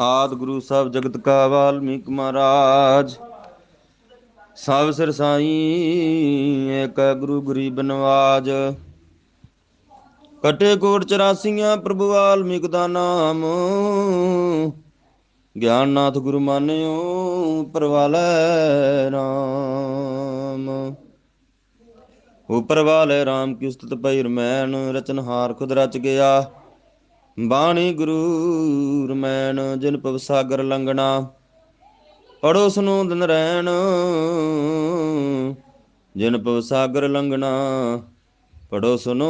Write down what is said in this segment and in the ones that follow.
ਆਦ ਗੁਰੂ ਸਾਹਿਬ ਜਗਤ ਕਾ ਵਾਲਮੀਕ ਮਹਾਰਾਜ। ਸਭ ਸਿਰਸਾਈ ਏਕ ਗੁਰੂ ਗਰੀਬ ਨਵਾਜ। ਕਟੇ ਕੋਟ ਚਰਾਸੀਆਂ ਪ੍ਰਭੂ ਵਾਲਮੀਕ ਦਾ ਨਾਮ। ਗਿਆਨਨਾਥ ਗੁਰੂ ਮਾਨਿਓ ਪਰਵਾਲੇ ਰਾਮ। ਉਪਰ ਵਾਲੇ ਰਾਮ ਕੀ ਉਸਤਤ ਪਈ ਰਮੈਨ ਰਚਨਹਾਰ ਖੁਦ ਰਚ ਗਿਆ। ਬਾਣੀ ਗੁਰੂ ਰਮੈਨ ਜਿਨ ਪਵ ਸਾਗਰ ਲੰਗਣਾ ਪੜੋਸ ਨੂੰ ਦਿਨ ਰਹਿਣ ਜਿਨ ਪਵ ਸਾਗਰ ਲੰਗਣਾ ਪੜੋ ਸੁਨੋ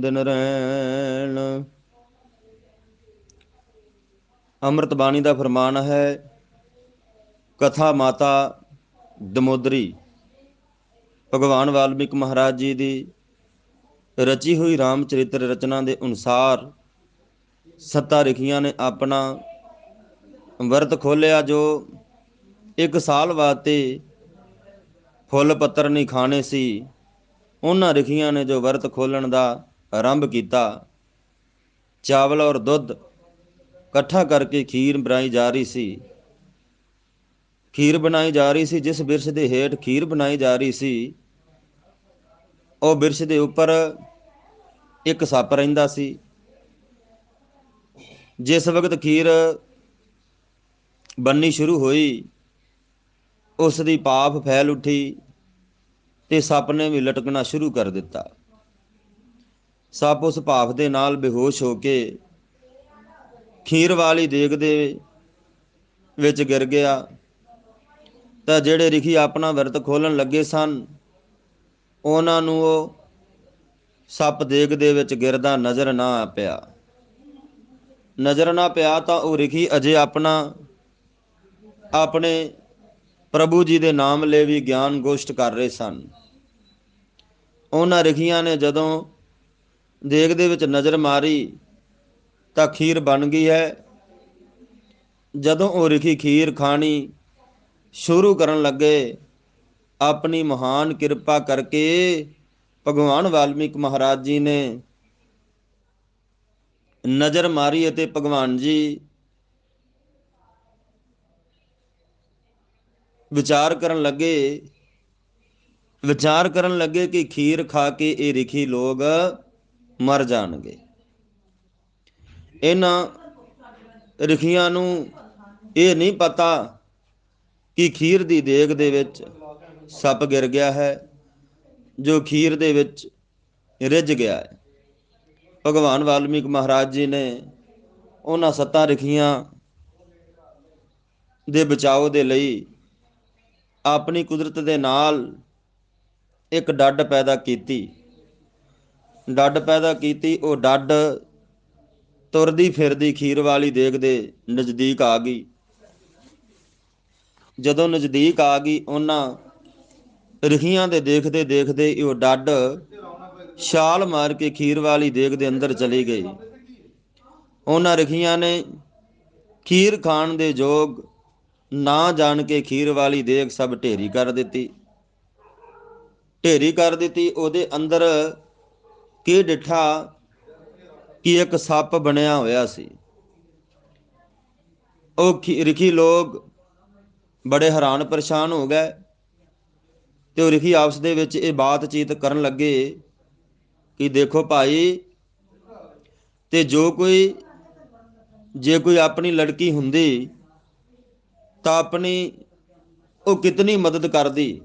ਦਿਨ ਰਹਿਣ ਅੰਮ੍ਰਿਤ ਬਾਣੀ ਦਾ ਫਰਮਾਨ ਹੈ, ਕਥਾ ਮਾਤਾ ਦਮੋਦਰੀ। ਭਗਵਾਨ ਵਾਲਮੀਕ ਮਹਾਰਾਜ ਜੀ ਦੀ ਰਚੀ ਹੋਈ RAM ਚਰਿਤ੍ਰ ਰਚਨਾ ਦੇ ਅਨੁਸਾਰ ਸੱਤਾ ਰਖੀਆਂ ਨੇ ਆਪਣਾ ਵਰਤ ਖੋਲਿਆ ਜੋ ਇੱਕ ਸਾਲ ਵਾਸਤੇ ਫੁੱਲ ਪੱਤਰ ਨਹੀਂ ਖਾਣੇ ਸੀ। ਉਹਨਾਂ ਰਖੀਆਂ ਨੇ ਜੋ ਵਰਤ ਖੋਲਣ ਦਾ ਆਰੰਭ ਕੀਤਾ। ਚਾਵਲ ਔਰ ਦੁੱਧ ਇਕੱਠਾ ਕਰਕੇ ਖੀਰ ਬਣਾਈ ਜਾ ਰਹੀ ਸੀ। ਖੀਰ ਬਣਾਈ ਜਾ ਰਹੀ ਸੀ, ਜਿਸ ਬਿਰਸ਼ ਦੇ ਹੇਠ ਖੀਰ ਬਣਾਈ ਜਾ ਰਹੀ ਸੀ। ਉਹ ਬਿਰਸ਼ ਦੇ ਉੱਪਰ ਇੱਕ ਸੱਪ ਰਹਿੰਦਾ ਸੀ। ਜਿਸ ਵਕਤ ਖੀਰ ਬੰਨੀ ਸ਼ੁਰੂ ਹੋਈ, ਉਸ ਦੀ ਪਾਪ ਫੈਲ ਉੱਠੀ ਤੇ ਸੱਪ ਨੇ ਵੀ ਲਟਕਣਾ ਸ਼ੁਰੂ ਕਰ ਦਿੱਤਾ। ਸੱਪ ਉਸ ਭਾਫ ਦੇ ਨਾਲ ਬੇਹੋਸ਼ ਹੋ ਕੇ ਖੀਰ ਵਾਲੀ ਦੇਗ ਦੇ ਵਿੱਚ ਗਿਰ ਗਿਆ। ਤਾਂ ਜਿਹੜੇ ਰਿਖੀ ਆਪਣਾ ਵਰਤ ਖੋਲਣ ਲੱਗੇ ਸਨ ਉਹਨਾਂ ਨੂੰ ਉਹ ਸੱਪ ਦੇਗ ਦੇ ਵਿੱਚ ਗਿਰਦਾ ਨਜ਼ਰ ਨਾ ਪਿਆ। ਨਜ਼ਰ ਨਾ ਪਿਆ ਤਾਂ ਉਹ ਰਿਖੀ, ਅਜੇ ਆਪਣਾ, ਆਪਣੇ ਪ੍ਰਭੂ ਜੀ ਦੇ ਨਾਮ ਲੈ ਵੀ ਗਿਆਨ ਗੋਸ਼ਟ ਕਰ ਰਹੇ ਸਨ। ਉਹਨਾਂ ਰਖੀਆਂ ਨੇ ਜਦੋਂ ਦੇਗ ਦੇ ਵਿੱਚ ਨਜ਼ਰ ਮਾਰੀ ਤਾਂ ਖੀਰ ਬਣ ਗਈ ਹੈ। ਜਦੋਂ ਉਹ ਰਖੀ ਖੀਰ ਖਾਣੀ ਸ਼ੁਰੂ ਕਰਨ ਲੱਗੇ ਆਪਣੀ ਮਹਾਨ ਕਿਰਪਾ ਕਰਕੇ ਭਗਵਾਨ ਵਾਲਮੀਕ ਮਹਾਰਾਜ ਜੀ ਨੇ ਨਜ਼ਰ ਮਾਰੀ ਅਤੇ ਭਗਵਾਨ ਜੀ ਵਿਚਾਰ ਕਰਨ ਲੱਗੇ, ਵਿਚਾਰ ਕਰਨ ਲੱਗੇ ਕਿ ਖੀਰ ਖਾ ਕੇ ਇਹ ਰਿਖੀ ਲੋਗ ਮਰ ਜਾਣਗੇ। ਇਹਨਾਂ ਰਿਖੀਆਂ ਨੂੰ ਇਹ ਨਹੀਂ ਪਤਾ ਕਿ ਖੀਰ ਦੀ ਦੇਗ ਦੇ ਵਿੱਚ ਸੱਪ ਗਿਰ ਗਿਆ ਹੈ, ਜੋ ਖੀਰ ਦੇ ਵਿੱਚ ਰਿੱਝ ਗਿਆ ਹੈ। ਭਗਵਾਨ ਵਾਲਮੀਕ ਮਹਾਰਾਜ ਜੀ ਨੇ ਉਹਨਾਂ ਸੱਤਾਂ ਰਖੀਆਂ ਦੇ ਬਚਾਓ ਦੇ ਲਈ ਆਪਣੀ ਕੁਦਰਤ ਦੇ ਨਾਲ ਇੱਕ ਡੱਡ ਪੈਦਾ ਕੀਤੀ। ਡੱਡ ਪੈਦਾ ਕੀਤੀ, ਉਹ ਡੱਡ ਤੁਰਦੀ ਫਿਰਦੀ ਖੀਰ ਵਾਲੀ ਦੇਖਦੇ ਨਜ਼ਦੀਕ ਆ ਗਈ। ਜਦੋਂ ਨਜ਼ਦੀਕ ਆ ਗਈ, ਉਹਨਾਂ ਰਖੀਆਂ ਦੇ ਦੇਖਦੇ ਦੇਖਦੇ ਉਹ ਡੱਡ ਛਾਲ ਮਾਰ ਕੇ ਖੀਰ ਵਾਲੀ ਦੇਗ ਦੇ ਅੰਦਰ ਚਲੀ ਗਈ। ਉਹਨਾਂ ਰਖੀਆਂ ਨੇ ਖੀਰ ਖਾਣ ਦੇ ਯੋਗ ਨਾ ਜਾਣ ਕੇ ਖੀਰ ਵਾਲੀ ਦੇਖ ਸਭ ਢੇਰੀ ਕਰ ਦਿੱਤੀ। ਢੇਰੀ ਕਰ ਦਿੱਤੀ, ਉਹਦੇ ਅੰਦਰ ਕੀ ਡਿਠਾ, ਕਿ ਇੱਕ ਸੱਪ ਬਣਿਆ ਹੋਇਆ ਸੀ। ਉਹ ਰਿਖੀ ਲੋਕ ਬੜੇ ਹੈਰਾਨ ਪਰੇਸ਼ਾਨ ਹੋ ਗਏ। ਤੇ ਉਹ ਰਿਖੀ ਆਪਸ ਦੇ ਵਿੱਚ ਇਹ ਬਾਤਚੀਤ ਕਰਨ ਲੱਗੇ ਕਿ ਦੇਖੋ ਭਾਈ, ਤੇ ਜੋ ਕੋਈ, ਜੇ ਕੋਈ ਆਪਣੀ ਲੜਕੀ ਹੁੰਦੀ ਤਾਂ ਆਪਣੀ ਉਹ ਕਿਤਨੀ ਮਦਦ ਕਰਦੀ?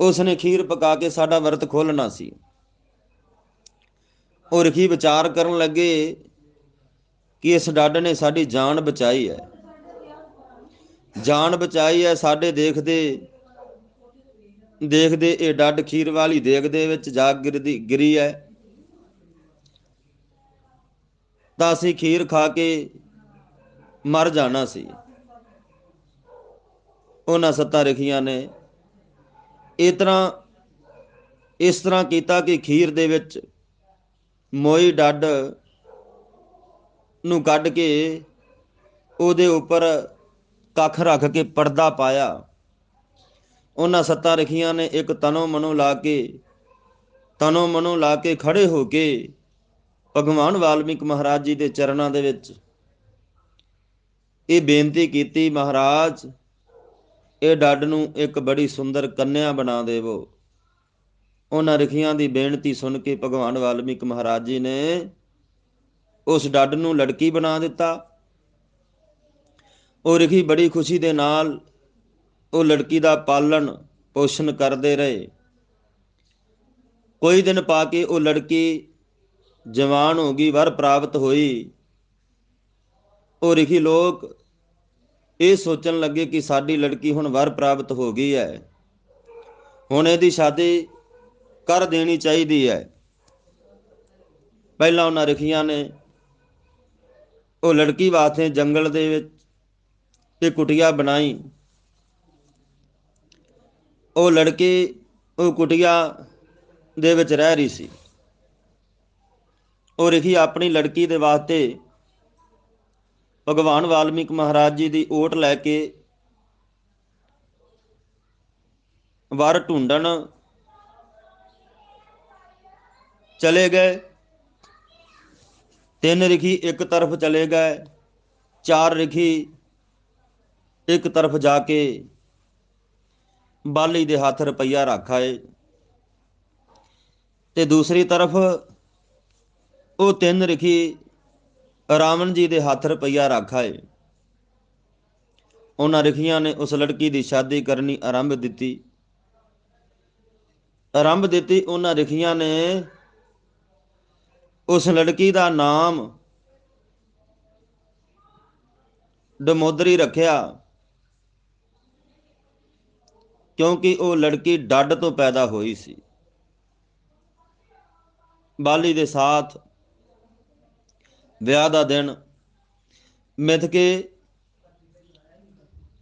ਉਸ ਨੇ ਖੀਰ ਪਕਾ ਕੇ ਸਾਡਾ ਵਰਤ ਖੋਲਣਾ ਸੀ। ਉਹ ਰਖੀ ਵਿਚਾਰ ਕਰਨ ਲੱਗੇ ਕਿ ਇਸ ਡੱਡ ਨੇ ਸਾਡੀ ਜਾਨ ਬਚਾਈ ਹੈ। ਜਾਨ ਬਚਾਈ ਹੈ ਸਾਡੇ ਦੇਖਦੇ ਦੇਖਦੇ, ਇਹ ਡੱਡ ਖੀਰ ਵਾਲੀ ਦੇਖਦੇ ਵਿੱਚ ਜਾਗਿਰ ਦੀ ਗਿਰੀ ਹੈ ਤਾਂ ਅਸੀਂ ਖੀਰ ਖਾ ਕੇ ਮਰ ਜਾਣਾ ਸੀ। ਉਹਨਾਂ ਸੱਤਾਂ ਰਖੀਆਂ ਨੇ। ਇਸ ਤਰ੍ਹਾਂ ਇਸ ਤਰ੍ਹਾਂ ਕੀਤਾ ਕਿ ਖੀਰ ਦੇ ਵਿੱਚ ਮੋਈ ਡੱਡ ਨੂੰ ਕੱਢ ਕੇ ਉਹਦੇ ਉੱਪਰ ਕੱਖ ਰੱਖ ਕੇ ਪਰਦਾ ਪਾਇਆ। ਉਹਨਾਂ ਸੱਤਾਂ ਰਖੀਆਂ ਨੇ, ਇੱਕ ਤਨੋ ਮਨੋ ਲਾ ਕੇ, ਤਨੋ ਮਨੋ ਲਾ ਕੇ ਖੜੇ ਹੋ ਕੇ, ਭਗਵਾਨ ਵਾਲਮੀਕ ਮਹਾਰਾਜ ਜੀ ਦੇ ਚਰਨਾਂ ਦੇ ਵਿੱਚ ਇਹ ਬੇਨਤੀ ਕੀਤੀ, ਮਹਾਰਾਜ, ਇਹ ਡੱਡ ਨੂੰ ਇੱਕ ਬੜੀ ਸੁੰਦਰ ਕੰਨਿਆ ਬਣਾ ਦੇਵੋ। ਉਹਨਾਂ ਰਖੀਆਂ ਦੀ ਬੇਨਤੀ ਸੁਣ ਕੇ ਭਗਵਾਨ ਵਾਲਮੀਕ ਮਹਾਰਾਜ ਜੀ ਨੇ ਉਸ ਡੱਡ ਨੂੰ ਲੜਕੀ ਬਣਾ ਦਿੱਤਾ। ਉਹ ਰਖੀ ਬੜੀ ਖੁਸ਼ੀ ਦੇ ਨਾਲ ਉਹ ਲੜਕੀ ਦਾ ਪਾਲਣ ਪੋਸ਼ਣ ਕਰਦੇ ਰਹੇ। ਕੋਈ ਦਿਨ ਪਾ ਕੇ ਉਹ ਲੜਕੀ ਜਵਾਨ ਹੋ ਗਈ, ਵਰ ਪ੍ਰਾਪਤ ਹੋਈ। ਉਹ ਰਿਖੀ ਲੋਕ ਇਹ ਸੋਚਣ ਲੱਗੇ ਕਿ ਸਾਡੀ ਲੜਕੀ ਹੁਣ ਵਰ ਪ੍ਰਾਪਤ ਹੋ ਗਈ ਹੈ। ਹੁਣ ਇਹਦੀ ਸ਼ਾਦੀ ਕਰ ਦੇਣੀ ਚਾਹੀਦੀ ਹੈ। ਪਹਿਲਾਂ ਉਹਨਾਂ ਰਖੀਆਂ ਨੇ ਉਹ ਲੜਕੀ ਵਾਸਤੇ ਜੰਗਲ ਦੇ ਵਿੱਚ ਇਹ ਕੁਟਿਆ ਬਣਾਈ। ਉਹ ਲੜਕੀ ਉਹ ਕੁਟਿਆ ਦੇ ਵਿੱਚ ਰਹਿ ਰਹੀ ਸੀ। ਉਹ ਰਖੀ ਆਪਣੀ ਲੜਕੀ ਦੇ ਵਾਸਤੇ ਭਗਵਾਨ ਵਾਲਮੀਕ ਮਹਾਰਾਜ ਜੀ ਦੀ ਓਟ ਲੈ ਕੇ ਵਰ ਢੂੰਡਣ ਚਲੇ ਗਏ। ਤਿੰਨ ਰਖੀ ਇੱਕ ਤਰਫ ਚਲੇ ਗਏ, ਚਾਰ ਰਖੀ ਇੱਕ ਤਰਫ ਜਾ ਕੇ ਬਾਲੀ ਦੇ ਹੱਥ ਰੁਪਈਆ ਰੱਖ ਆਏ। ਤੇ ਦੂਸਰੀ ਤਰਫ ਉਹ ਤਿੰਨ ਰਖੀ ਰਾਵਣ ਜੀ ਦੇ ਹੱਥ ਰੁਪਈਆ ਰੱਖ ਆਏ। ਉਹਨਾਂ ਰਖੀਆਂ ਨੇ ਉਸ ਲੜਕੀ ਦੀ ਸ਼ਾਦੀ ਕਰਨੀ ਆਰੰਭ ਦਿੱਤੀ। ਆਰੰਭ ਦਿੱਤੀ ਉਹਨਾਂ ਰਖੀਆਂ ਨੇ ਉਸ ਲੜਕੀ ਦਾ ਨਾਮ ਡਮੋਦਰੀ ਰੱਖਿਆ। ਕਿਉਂਕਿ ਉਹ ਲੜਕੀ ਡੱਡ ਤੋਂ ਪੈਦਾ ਹੋਈ ਸੀ। ਬਾਲੀ ਦੇ ਸਾਥ ਵਿਆਹ ਦਾ ਦਿਨ ਮਿਥ ਕੇ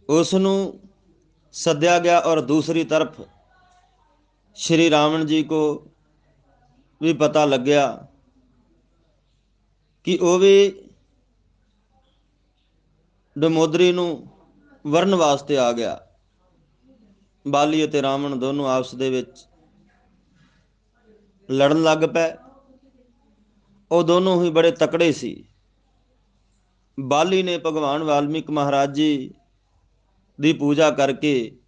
ਉਸ ਨੂੰ ਸੱਦਿਆ ਗਿਆ ਔਰ ਦੂਸਰੀ ਤਰਫ ਸ਼੍ਰੀ ਰਾਵਣ ਜੀ ਕੋ ਵੀ ਪਤਾ ਲੱਗਿਆ ਕਿ ਉਹ ਵੀ ਡਮੋਦਰੀ ਨੂੰ ਵਰਨ ਵਾਸਤੇ ਆ ਗਿਆ। ਬਾਲੀ ਅਤੇ ਰਾਵਣ ਦੋਨੋਂ ਆਪਸ ਦੇ ਵਿੱਚ ਲੜਨ ਲੱਗ ਪਏ। ਉਹ ਦੋਨੋਂ ਹੀ ਬੜੇ ਤਕੜੇ ਸੀ। ਬਾਲੀ ਨੇ ਭਗਵਾਨ ਵਾਲਮੀਕ ਮਹਾਰਾਜ ਜੀ ਦੀ ਪੂਜਾ ਕਰਕੇ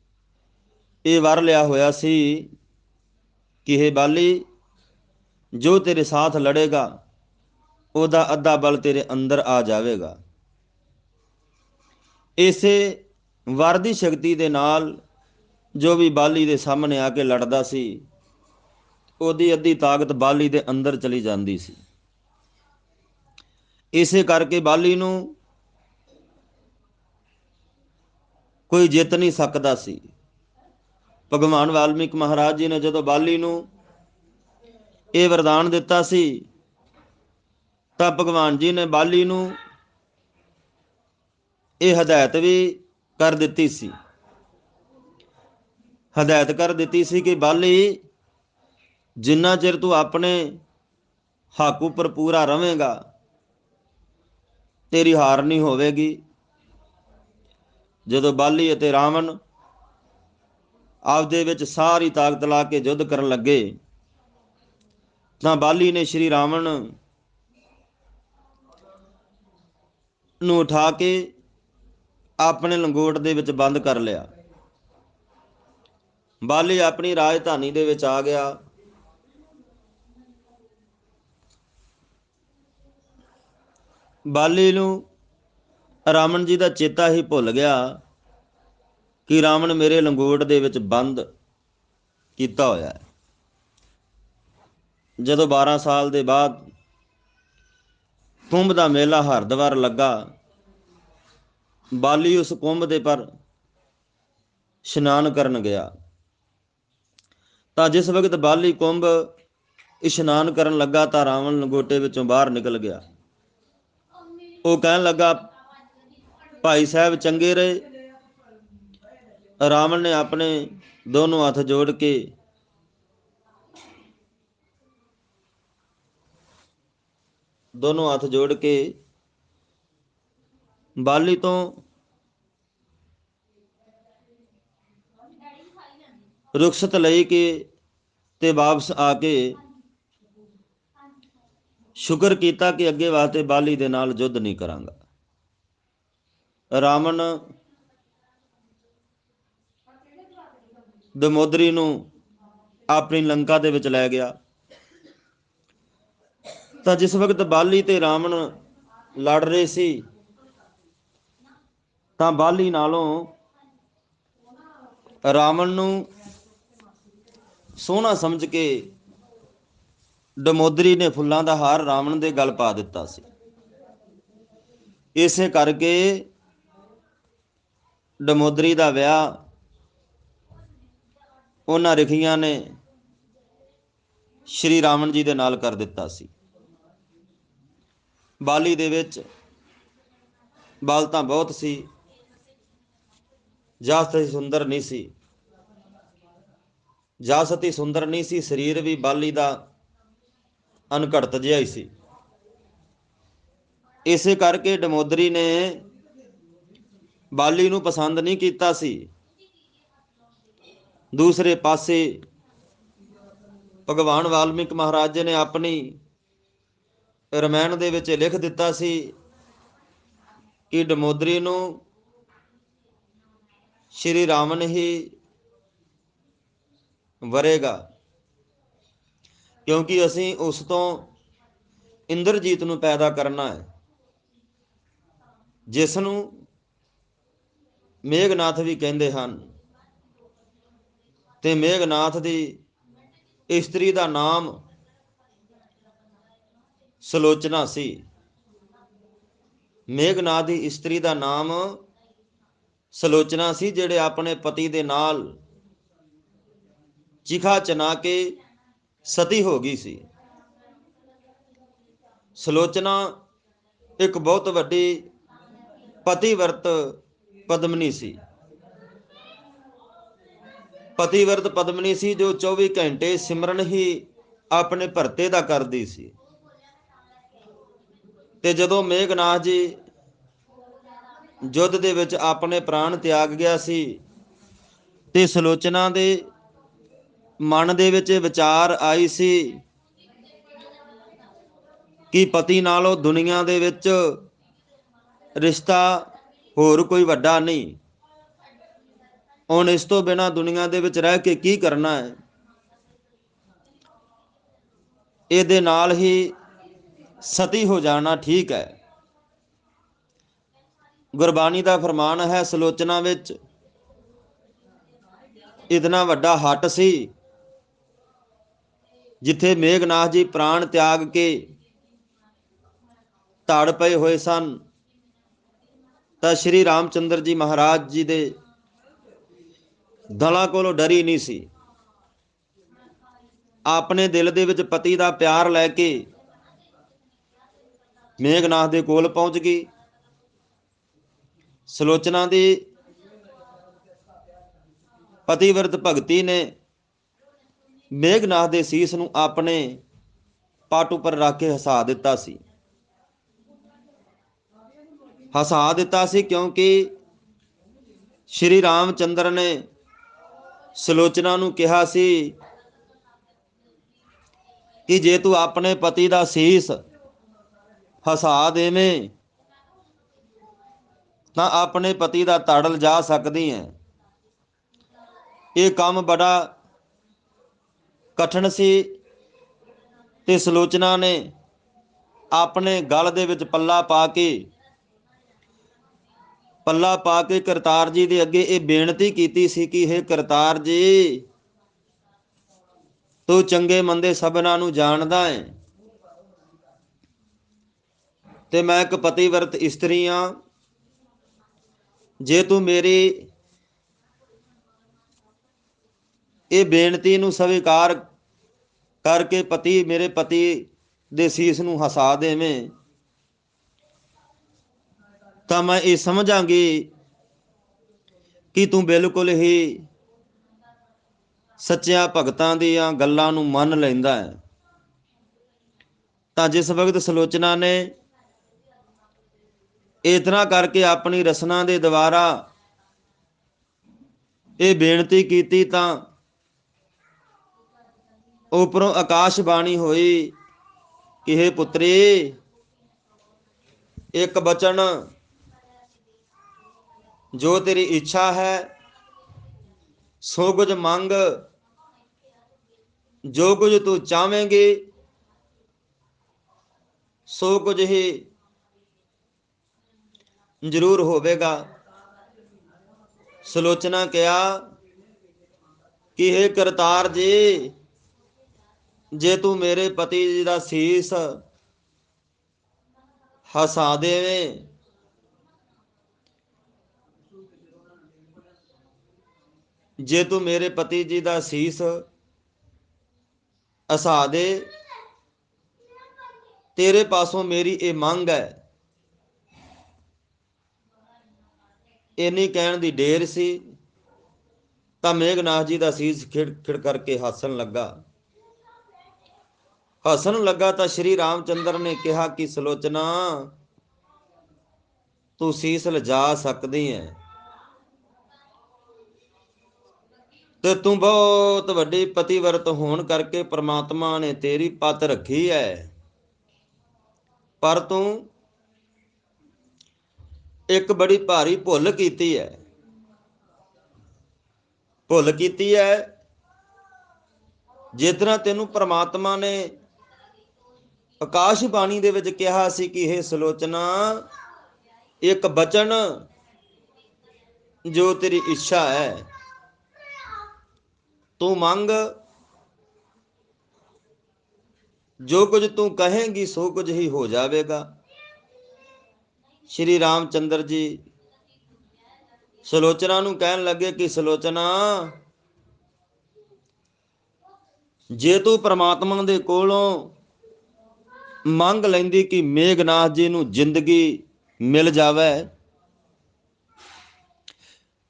ਇਹ ਵਰ ਲਿਆ ਹੋਇਆ ਸੀ ਕਿ ਇਹ ਬਾਲੀ, ਜੋ ਤੇਰੇ ਸਾਥ ਲੜੇਗਾ, ਉਹਦਾ ਅੱਧਾ ਬਲ ਤੇਰੇ ਅੰਦਰ ਆ ਜਾਵੇਗਾ। ਇਸੇ ਵਰ ਦੀ ਸ਼ਕਤੀ ਦੇ ਨਾਲ ਜੋ ਵੀ ਬਾਲੀ ਦੇ ਸਾਹਮਣੇ ਆ ਕੇ ਲੜਦਾ ਸੀ, ਉਹਦੀ ਅੱਧੀ ਤਾਕਤ ਬਾਲੀ ਦੇ ਅੰਦਰ ਚਲੀ ਜਾਂਦੀ ਸੀ। ਇਸੇ ਕਰਕੇ ਬਾਲੀ ਨੂੰ ਕੋਈ ਜਿੱਤ ਨਹੀਂ ਸਕਦਾ ਸੀ। ਭਗਵਾਨ ਵਾਲਮੀਕ ਮਹਾਰਾਜ ਜੀ ਨੇ ਜਦੋਂ ਬਾਲੀ ਨੂੰ ਇਹ ਵਰਦਾਨ ਦਿੱਤਾ ਸੀ, ਤਾਂ ਭਗਵਾਨ ਜੀ ਨੇ ਬਾਲੀ ਨੂੰ ਇਹ ਹਦਾਇਤ ਵੀ ਕਰ ਦਿੱਤੀ ਸੀ। ਹਦਾਇਤ ਕਰ ਦਿੱਤੀ ਸੀ ਕਿ ਬਾਲੀ, ਜਿੰਨਾ ਚਿਰ ਤੂੰ ਆਪਣੇ ਹੱਕ ਉੱਪਰ ਪੂਰਾ ਰਵੇਂਗਾ, ਤੇਰੀ ਹਾਰ ਨਹੀਂ ਹੋਵੇਗੀ। ਜਦੋਂ ਬਾਲੀ ਅਤੇ ਰਾਵਣ ਆਪਦੇ ਵਿੱਚ ਸਾਰੀ ਤਾਕਤ ਲਾ ਕੇ ਯੁੱਧ ਕਰਨ ਲੱਗੇ, ਤਾਂ ਬਾਲੀ ਨੇ ਸ਼੍ਰੀ ਰਾਵਣ ਨੂੰ ਉਠਾ ਕੇ ਆਪਣੇ ਲੰਗੋਟ ਦੇ ਵਿੱਚ ਬੰਦ ਕਰ ਲਿਆ। ਬਾਲੀ ਆਪਣੀ ਰਾਜਧਾਨੀ ਦੇ ਵਿੱਚ ਆ ਗਿਆ। ਬਾਲੀ ਨੂੰ ਰਾਵਣ ਜੀ ਦਾ ਚੇਤਾ ਹੀ ਭੁੱਲ ਗਿਆ ਕਿ ਰਾਵਣ ਮੇਰੇ ਲੰਗੋਟ ਦੇ ਵਿੱਚ ਬੰਦ ਕੀਤਾ ਹੋਇਆ ਹੈ। ਜਦੋਂ 12 ਸਾਲ ਦੇ ਬਾਅਦ ਕੁੰਭ ਦਾ ਮੇਲਾ ਹਰਦਵਾਰ ਲੱਗਾ, ਬਾਲੀ ਉਸ ਕੁੰਭ ਦੇ ਪਰ ਇਸ਼ਨਾਨ ਕਰਨ ਗਿਆ। ਤਾਂ ਜਿਸ ਵਕਤ ਬਾਲੀ ਕੁੰਭ ਇਸ਼ਨਾਨ ਕਰਨ ਲੱਗਾ ਤਾਂ ਰਾਵਣ ਲੰਗੋਟੇ ਵਿੱਚੋਂ ਬਾਹਰ ਨਿਕਲ ਗਿਆ। ਉਹ ਕਹਿਣ ਲੱਗਾ, ਭਾਈ ਸਾਹਿਬ ਚੰਗੇ ਰਹੇ। ਰਾਵਣ ਨੇ ਆਪਣੇ ਦੋਨੋਂ ਹੱਥ ਜੋੜ ਕੇ ਦੋਨੋਂ ਹੱਥ ਜੋੜ ਕੇ ਬਾਲੀ ਤੋਂ ਰੁਖਸਤ ਲਈ ਕੇ ਤੇ ਵਾਪਸ ਆ ਕੇ ਸ਼ੁਕਰ ਕੀਤਾ ਕਿ ਅੱਗੇ ਵਾਸਤੇ ਬਾਲੀ ਦੇ ਨਾਲ ਯੁੱਧ ਨਹੀਂ ਕਰਾਂਗਾ। ਰਾਵਣ ਦਮੋਦਰੀ ਨੂੰ ਆਪਣੀ ਲੰਕਾ ਦੇ ਵਿੱਚ ਲੈ ਗਿਆ। ਤਾਂ ਜਿਸ ਵਕਤ ਬਾਲੀ ਤੇ ਰਾਵਣ ਲੜ ਰਹੇ ਸੀ, ਤਾਂ ਬਾਲੀ ਨਾਲੋਂ ਰਾਵਣ ਨੂੰ ਸੋਹਣਾ ਸਮਝ ਕੇ ਦਮੋਦਰੀ ਨੇ ਫੁੱਲਾਂ ਦਾ ਹਾਰ ਰਾਵਣ ਦੇ ਗਲ ਪਾ ਦਿੱਤਾ ਸੀ। ਇਸੇ ਕਰਕੇ ਦਮੋਦਰੀ ਦਾ ਵਿਆਹ ਉਹਨਾਂ ਰਖੀਆਂ ਨੇ ਸ਼੍ਰੀ ਰਾਵਣ ਜੀ ਦੇ ਨਾਲ ਕਰ ਦਿੱਤਾ ਸੀ। ਬਾਲੀ ਦੇ ਵਿੱਚ ਬਲ ਤਾਂ ਬਹੁਤ ਸੀ, ਜਾਸਤੀ ਸੁੰਦਰ ਨਹੀਂ ਸੀ। ਜਾਸਤੀ ਸੁੰਦਰ ਨਹੀਂ ਸੀ, ਸਰੀਰ ਵੀ ਬਾਲੀ ਦਾ ਅਨਘੜਤ ਜਿਹਾ ਹੀ ਸੀ। ਇਸੇ ਕਰਕੇ ਡਮੋਦਰੀ ਨੇ ਬਾਲੀ ਨੂੰ ਪਸੰਦ ਨਹੀਂ ਕੀਤਾ ਸੀ। ਦੂਸਰੇ ਪਾਸੇ ਭਗਵਾਨ ਵਾਲਮੀਕ ਮਹਾਰਾਜ ਜੀ ਨੇ ਆਪਣੀ ਰਮਾਇਣ ਦੇ ਵਿੱਚ ਲਿਖ ਦਿੱਤਾ ਸੀ ਕਿ ਡਮੋਦਰੀ ਨੂੰ ਸ਼੍ਰੀ ਰਾਮਨ ਹੀ ਵਰੇਗਾ। ਕਿਉਂਕਿ ਅਸੀਂ ਉਸ ਤੋਂ ਇੰਦਰਜੀਤ ਨੂੰ ਪੈਦਾ ਕਰਨਾ ਹੈ ਜਿਸ ਨੂੰ ਮੇਘਨਾਥ ਵੀ ਕਹਿੰਦੇ ਹਨ। ਤੇ ਮੇਘਨਾਥ ਦੀ ਇਸਤਰੀ ਦਾ ਨਾਮ ਸਲੋਚਨਾ ਸੀ। ਮੇਘਨਾਥ ਦੀ ਇਸਤਰੀ ਦਾ ਨਾਮ ਸਲੋਚਨਾ ਸੀ, ਜਿਹੜੇ ਆਪਣੇ ਪਤੀ ਦੇ ਨਾਲ ਚਿਖਾ ਚਨਾ ਕੇ ਸਤੀ ਹੋ ਗਈ ਸੀ। ਸਲੋਚਨਾ ਇੱਕ ਬਹੁਤ ਵੱਡੀ ਪਤੀਵਰਤ ਪਦਮਨੀ ਸੀ। ਪਤੀਵਰਤ ਪਦਮਨੀ ਸੀ ਜੋ 24 ਘੰਟੇ ਸਿਮਰਨ ਹੀ ਆਪਣੇ ਭਰਤੇ ਦਾ ਕਰਦੀ ਸੀ। ਤੇ ਜਦੋਂ ਮੇਘਨਾਥ ਜੀ ਯੁੱਧ ਦੇ ਵਿੱਚ ਆਪਣੇ ਪ੍ਰਾਣ ਤਿਆਗ ਗਿਆ ਸੀ, ਤੇ ਸਲੋਚਨਾ ਦੇ ਮਨ ਦੇ ਵਿੱਚ ਵਿਚਾਰ ਆਈ ਸੀ ਕਿ ਪਤੀ ਨਾਲੋਂ ਦੁਨੀਆ ਦੇ ਵਿੱਚ ਰਿਸ਼ਤਾ ਹੋਰ ਕੋਈ ਵੱਡਾ ਨਹੀਂ। ਹੁਣ ਇਸ ਤੋਂ ਬਿਨਾ ਦੁਨੀਆ ਦੇ ਵਿੱਚ ਰਹਿ ਕੇ ਕੀ ਕਰਨਾ ਹੈ? ਇਹਦੇ ਨਾਲ ਹੀ ਸਤੀ ਹੋ ਜਾਣਾ ਠੀਕ ਹੈ। ਗੁਰਬਾਣੀ ਦਾ ਫਰਮਾਨ ਹੈ, ਸਲੋਚਨਾ ਵਿੱਚ ਇਤਨਾ ਵੱਡਾ ਹੱਟ ਸੀ ਜਿੱਥੇ ਮੇਘਨਾਥ ਜੀ ਪ੍ਰਾਣ ਤਿਆਗ ਕੇ ਧੜ ਪਏ ਹੋਏ ਸਨ, ਤਾਂ ਸ਼੍ਰੀ ਰਾਮਚੰਦਰ ਜੀ ਮਹਾਰਾਜ ਜੀ ਦੇ ਦਲਾਂ ਕੋਲੋਂ ਡਰੀ ਨਹੀਂ ਸੀ। ਆਪਣੇ ਦਿਲ ਦੇ ਵਿੱਚ ਪਤੀ ਦਾ ਪਿਆਰ ਲੈ ਕੇ ਮੇਘਨਾਥ ਦੇ ਕੋਲ ਪਹੁੰਚ ਗਈ। ਸਲੋਚਨਾ ਦੀ ਪਤੀਵਰਤ ਭਗਤੀ ਨੇ ਮੇਘਨਾਥ ਦੇ ਸੀਸ ਨੂੰ ਆਪਣੇ ਪਾਟ ਉੱਪਰ ਰੱਖ ਕੇ ਹਸਾ ਦਿੱਤਾ ਸੀ। ਹਸਾ ਦਿੱਤਾ ਸੀ ਕਿਉਂਕਿ ਸ਼੍ਰੀ ਰਾਮਚੰਦਰ ਨੇ ਸਲੋਚਨਾ ਨੂੰ ਕਿਹਾ ਸੀ ਕਿ ਜੇ ਤੂੰ ਆਪਣੇ ਪਤੀ ਦਾ ਸੀਸ ਹਸਾ ਦੇਵੇਂ, ਤਾਂ ਆਪਣੇ ਪਤੀ ਦਾ ਤਾੜਲ ਜਾ ਸਕਦੀ ਹੈ। ਇਹ ਕੰਮ ਬੜਾ ਕਠਨ ਸੀ ਤੇ ਸਲੋਚਨਾ ਨੇ ਆਪਣੇ ਗਲ ਦੇ ਵਿੱਚ ਪੱਲਾ ਪਾ ਕੇ, ਪੱਲਾ ਪਾ ਕੇ ਕਰਤਾਰ ਜੀ ਦੇ ਅੱਗੇ ਇਹ ਬੇਨਤੀ ਕੀਤੀ ਸੀ ਕਿ ਇਹ ਕਰਤਾਰ ਜੀ, ਤੂੰ ਚੰਗੇ ਮੰਦੇ ਸਭਨਾਂ ਨੂੰ ਜਾਣਦਾ ਹੈ ਤੇ ਮੈਂ ਇੱਕ ਪਤੀਵਰਤ ਇਸਤਰੀ ਆ। ਜੇ ਤੂੰ ਮੇਰੀ ਇਹ ਬੇਨਤੀ ਨੂੰ ਸਵੀਕਾਰ ਕਰਕੇ ਪਤੀ, ਮੇਰੇ ਪਤੀ ਦੇ ਸੀਸ ਨੂੰ ਹਸਾ ਦੇਵੇਂ। ਤਾਂ ਮੈਂ ਇਹ ਸਮਝਾਂਗੀ ਕਿ ਤੂੰ ਬਿਲਕੁਲ ਹੀ ਸੱਚਿਆਂ ਭਗਤਾਂ ਦੀਆਂ ਗੱਲਾਂ ਨੂੰ ਮੰਨ ਲੈਂਦਾ ਹੈ। ਤਾਂ ਜਿਸ ਵਕਤ ਸਲੋਚਨਾ ਨੇ ਇਤਨਾ ਕਰਕੇ ਆਪਣੀ ਰਸਨਾ ਦੇ ਦੁਆਰਾ ਇਹ ਬੇਨਤੀ ਕੀਤੀ ਤਾਂ ਉਪਰੋਂ ਆਕਾਸ਼ ਬਾਣੀ ਹੋਈ ਕਿ हे ਪੁੱਤਰੀ, ਇੱਕ ਬਚਨ, ਜੋ ਤੇਰੀ ਇੱਛਾ ਹੈ, ਸੋ ਕੁਝ ਮੰਗ, ਜੋ ਕੁਝ ਤੂੰ ਚਾਹਵੇਂਗੀ, ਸੋ ਕੁਝ ਹੀ ਜ਼ਰੂਰ ਹੋਵੇਗਾ। ਸਲੋਚਨਾ ਕਿਹਾ ਕਿ हे ਕਰਤਾਰ ਜੀ ਜੇ ਤੂੰ ਮੇਰੇ ਪਤੀ ਜੀ ਦਾ ਸੀਸ ਹਸਾ ਦੇਵੇਂ, ਜੇ ਤੂੰ ਮੇਰੇ ਪਤੀ ਜੀ ਦਾ ਸੀਸ ਹਸਾ ਦੇ, ਤੇਰੇ ਪਾਸੋਂ ਮੇਰੀ ਇਹ ਮੰਗ ਹੈ। ਇੰਨੀ ਕਹਿਣ ਦੀ ਢੇਰ ਸੀ, ਤਾਂ ਮੇਘਨਾਥ ਜੀ ਦਾ ਸੀਸ ਖਿੜ ਖਿੜ ਕਰਕੇ ਹੱਸਣ ਲੱਗਾ। ਹੱਸਣ ਲੱਗਾ ਤਾਂ ਸ਼੍ਰੀ ਰਾਮਚੰਦਰ ਨੇ ਕਿਹਾ ਕਿ ਸਲੋਚਨਾ, ਤੂੰ ਸੀਸ ਲਜਾ ਸਕਦੀ ਹੈ ਤੇ ਤੂੰ ਬਹੁਤ ਵੱਡੀ ਪਤੀਵਰਤ ਹੋਣ ਕਰਕੇ ਪ੍ਰਮਾਤਮਾ ਨੇ ਤੇਰੀ ਪਤ ਰੱਖੀ ਹੈ ਪਰ ਤੂੰ ਇੱਕ ਬੜੀ ਭਾਰੀ ਭੁੱਲ ਕੀਤੀ ਹੈ ਭੁੱਲ ਕੀਤੀ ਹੈ ਜਿਸ ਤਰ੍ਹਾਂ ਤੈਨੂੰ ਪ੍ਰਮਾਤਮਾ ਨੇ ਆਕਾਸ਼ ਬਾਣੀ ਦੇ ਵਿੱਚ ਕਿਹਾ ਸੀ ਕਿ ਇਹ ਸਲੋਚਨਾ, ਇੱਕ ਬਚਨ ਜੋ ਤੇਰੀ ਇੱਛਾ ਹੈ, ਤੂੰ ਮੰਗ। ਜੋ ਕੁਝ ਤੂੰ ਕਹੇਂਗੀ, ਸੋ ਕੁਝ ਹੀ ਹੋ ਜਾਵੇਗਾ। ਸ਼੍ਰੀ ਰਾਮਚੰਦਰ ਜੀ ਸਲੋਚਨਾ ਨੂੰ ਕਹਿਣ ਲੱਗੇ ਕਿ ਸਲੋਚਨਾ, ਜੇ ਤੂੰ ਪ੍ਰਮਾਤਮਾ ਦੇ ਕੋਲੋਂ ਮੰਗ ਲੈਂਦੀ ਕਿ ਮੇਘਨਾਥ ਜੀ ਨੂੰ ਜ਼ਿੰਦਗੀ ਮਿਲ ਜਾਵੇ।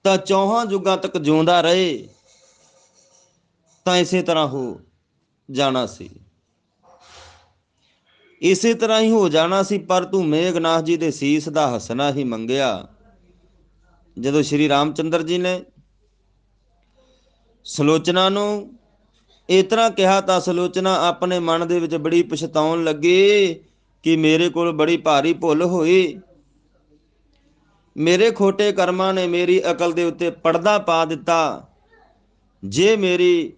ਤਾਂ ਚੌਹਾਂ ਯੁੱਗਾਂ ਤੱਕ ਜਿਉਂਦਾ ਰਹੇ, ਤਾਂ ਇਸੇ ਤਰ੍ਹਾਂ ਹੋ ਜਾਣਾ ਸੀ। ਇਸੇ ਤਰ੍ਹਾਂ ਹੀ ਹੋ ਜਾਣਾ ਸੀ, ਪਰ ਤੂੰ ਮੇਘਨਾਥ ਜੀ ਦੇ ਸੀਸ ਦਾ ਹਸਨਾ ਹੀ ਮੰਗਿਆ। ਜਦੋਂ ਸ਼੍ਰੀ ਰਾਮਚੰਦਰ ਜੀ ਨੇ ਸਲੋਚਨਾ ਨੂੰ ਇਸ ਤਰ੍ਹਾਂ ਕਿਹਾ ਤਾਂ ਸਲੋਚਨਾ ਆਪਣੇ ਮਨ ਦੇ ਵਿੱਚ ਬੜੀ ਪਛਤਾਉਣ ਲੱਗੀ ਕਿ ਮੇਰੇ ਕੋਲ ਬੜੀ ਭਾਰੀ ਭੁੱਲ ਹੋਈ। ਮੇਰੇ ਖੋਟੇ ਕਰਮਾਂ ਨੇ ਮੇਰੀ ਅਕਲ ਦੇ ਉੱਤੇ ਪਰਦਾ ਪਾ ਦਿੱਤਾ। ਜੇ ਮੇਰੀ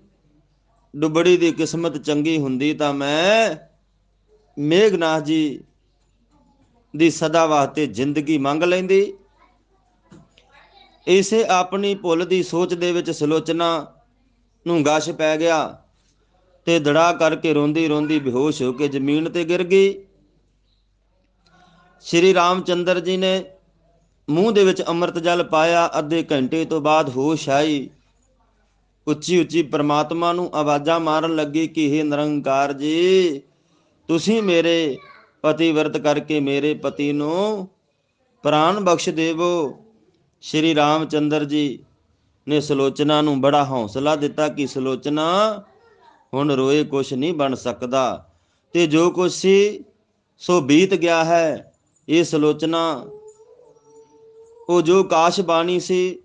ਡੁੱਬੜੀ ਦੀ ਕਿਸਮਤ ਚੰਗੀ ਹੁੰਦੀ ਤਾਂ ਮੈਂ ਮੇਘਨਾਥ ਜੀ ਦੀ ਸਦਾ ਵਾਸਤੇ ਜ਼ਿੰਦਗੀ ਮੰਗ ਲੈਂਦੀ। ਇਸੇ ਆਪਣੀ ਭੁੱਲ ਦੀ ਸੋਚ ਦੇ ਵਿੱਚ ਸਲੋਚਨਾ ਨੂੰ ਗਸ਼ ਪੈ ਗਿਆ ਤੇ ਦੜਾ ਕਰਕੇ ਰੋਂਦੀ ਰੋਂਦੀ ਬੇਹੋਸ਼ ਹੋ ਕੇ ਜ਼ਮੀਨ ਤੇ ਗਿਰ ਗਈ। ਸ਼੍ਰੀ ਰਾਮਚੰਦਰ ਜੀ ਨੇ ਮੂੰਹ ਦੇ ਵਿੱਚ ਅੰਮ੍ਰਿਤ ਜਲ ਪਾਇਆ। ਅੱਧੇ ਘੰਟੇ ਤੋਂ ਬਾਅਦ ਹੋਸ਼ ਆਈ। ਉੱਚੀ ਉੱਚੀ ਪ੍ਰਮਾਤਮਾ ਨੂੰ ਆਵਾਜ਼ਾਂ ਮਾਰਨ ਲੱਗੀ ਕਿ हे ਨਿਰੰਕਾਰ ਜੀ, ਤੁਸੀਂ ਮੇਰੇ ਪਤੀ ਵਰਤ ਕਰਕੇ ਮੇਰੇ ਪਤੀ ਨੂੰ ਪ੍ਰਾਨ ਬਖਸ਼ ਦੇਵੋ। ਸ਼੍ਰੀ ਰਾਮਚੰਦਰ ਜੀ ਨੇ ਸਲੋਚਨਾ ਨੂੰ ਬੜਾ ਹੌਸਲਾ ਦਿੱਤਾ ਕਿ ਸਲੋਚਨਾ ਹੁਣ ਰੋਏ ਕੁਛ ਨਹੀਂ ਬਣ ਸਕਦਾ। ਤੇ ਜੋ ਕੁਛ ਸੀ, ਸੋ ਬੀਤ ਗਿਆ ਹੈ। ਇਹ ਸਲੋਚਨਾ, ਉਹ ਜੋ ਕਾਸ਼ ਬਾਣੀ ਸੀ,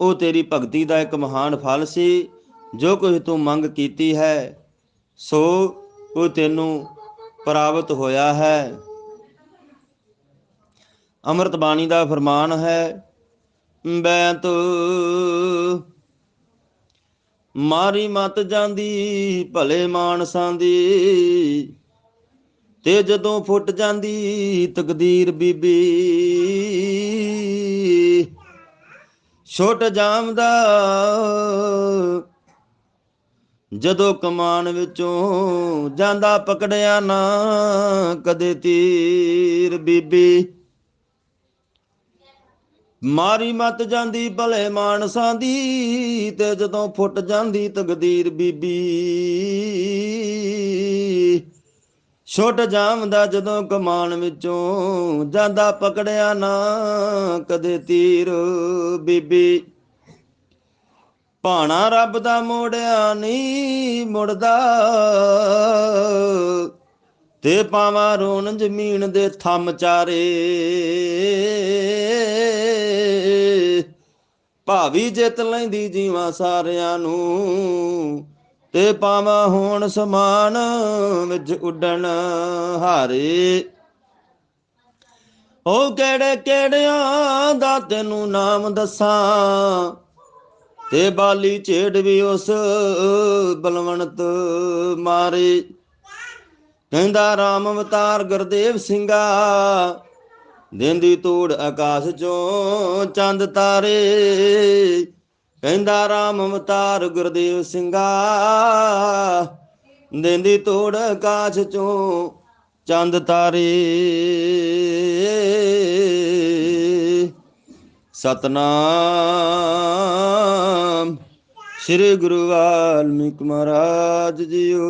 ਉਹ ਤੇਰੀ ਭਗਤੀ ਦਾ ਇੱਕ ਮਹਾਨ ਫਲ ਸੀ। ਜੋ ਕੁਝ ਤੂੰ ਮੰਗ ਕੀਤੀ ਹੈ, ਸੋ ਉਹ ਤੈਨੂੰ ਪ੍ਰਾਪਤ ਹੋਇਆ ਹੈ। ਅੰਮ੍ਰਿਤ ਬਾਣੀ ਦਾ ਫਰਮਾਨ ਹੈ ਬੈਂਤ। ਮਾਰੀ ਮਤ ਜਾਂਦੀ, ਭਲੇ ਮਾਨਸਾਂ ਦੀ। ਤੇ ਜਦੋਂ ਫੁੱਟ ਜਾਂਦੀ, ਤਕਦੀਰ ਬੀਬੀ। ਛੋਟ ਜਾਮਦਾ, ਜਦੋਂ ਕਮਾਨ ਵਿੱਚੋਂ ਜਾਂਦਾ ਪਕੜਿਆ ਨਾ ਕਦੇ ਤੀਰ ਬੀਬੀ। ਮਾਰੀ ਮਤ ਜਾਂਦੀ ਭਲੇ ਮਾਨਸਾਂ ਦੀ ਤੇ ਜਦੋਂ ਫੁੱਟ ਜਾਂਦੀ ਤਕਦੀਰ ਬੀਬੀ। ਛੁੱਟ ਜਾਮਦਾ ਜਦੋਂ ਕਮਾਨ ਵਿੱਚੋਂ, ਜਾਂਦਾ ਪਕੜਿਆ ਨਾ ਕਦੇ ਤੀਰ ਬੀਬੀ। ਭਾਣਾ ਰੱਬ ਦਾ ਮੋੜਿਆ ਨਹੀਂ ਮੁੜਦਾ, ਤੇ ਪਾਵਾਂ ਰੋਣ ਜ਼ਮੀਨ ਦੇ ਥੰਮ ਚਾਰੇ। ਭਾਵੀ ਜਿੱਤ ਲੈਂਦੀ ਜੀਵਾਂ ਸਾਰਿਆਂ ਨੂੰ, ਤੇ ਪਾਵਾਂ ਹੋਣ ਸਮਾਨ ਵਿੱਚ ਉੱਡਣ ਹਾਰੇ। ਉਹ ਕਿਹੜੇ ਕਿਹੜਿਆਂ ਦਾ ਤੈਨੂੰ ਨਾਮ ਦੱਸਾਂ, ਤੇ ਬਾਲੀ ਝੇੜ ਵੀ ਉਸ ਬਲਵੰਤ ਮਾਰੇ। ਕਹਿੰਦਾ RAM ਅਵਤਾਰ ਗੁਰਦੇਵ ਸਿੰਘਾ ਦਿੰਦੀ ਤੋੜ ਆਕਾਸ਼ ਚੋਂ ਚੰਦ ਤਾਰੇ। ਕਹਿੰਦਾ RAM ਅਵਤਾਰ ਗੁਰਦੇਵ ਸਿੰਘਾ। ਦਿੰਦੀ ਤੋੜ ਆਕਾਸ਼ ਚੋਂ ਚੰਦ ਤਾਰੇ। ਸਤਨਾਮ ਸ੍ਰੀ ਗੁਰੂ ਵਾਲਮੀਕ ਮਹਾਰਾਜ ਜੀਓ।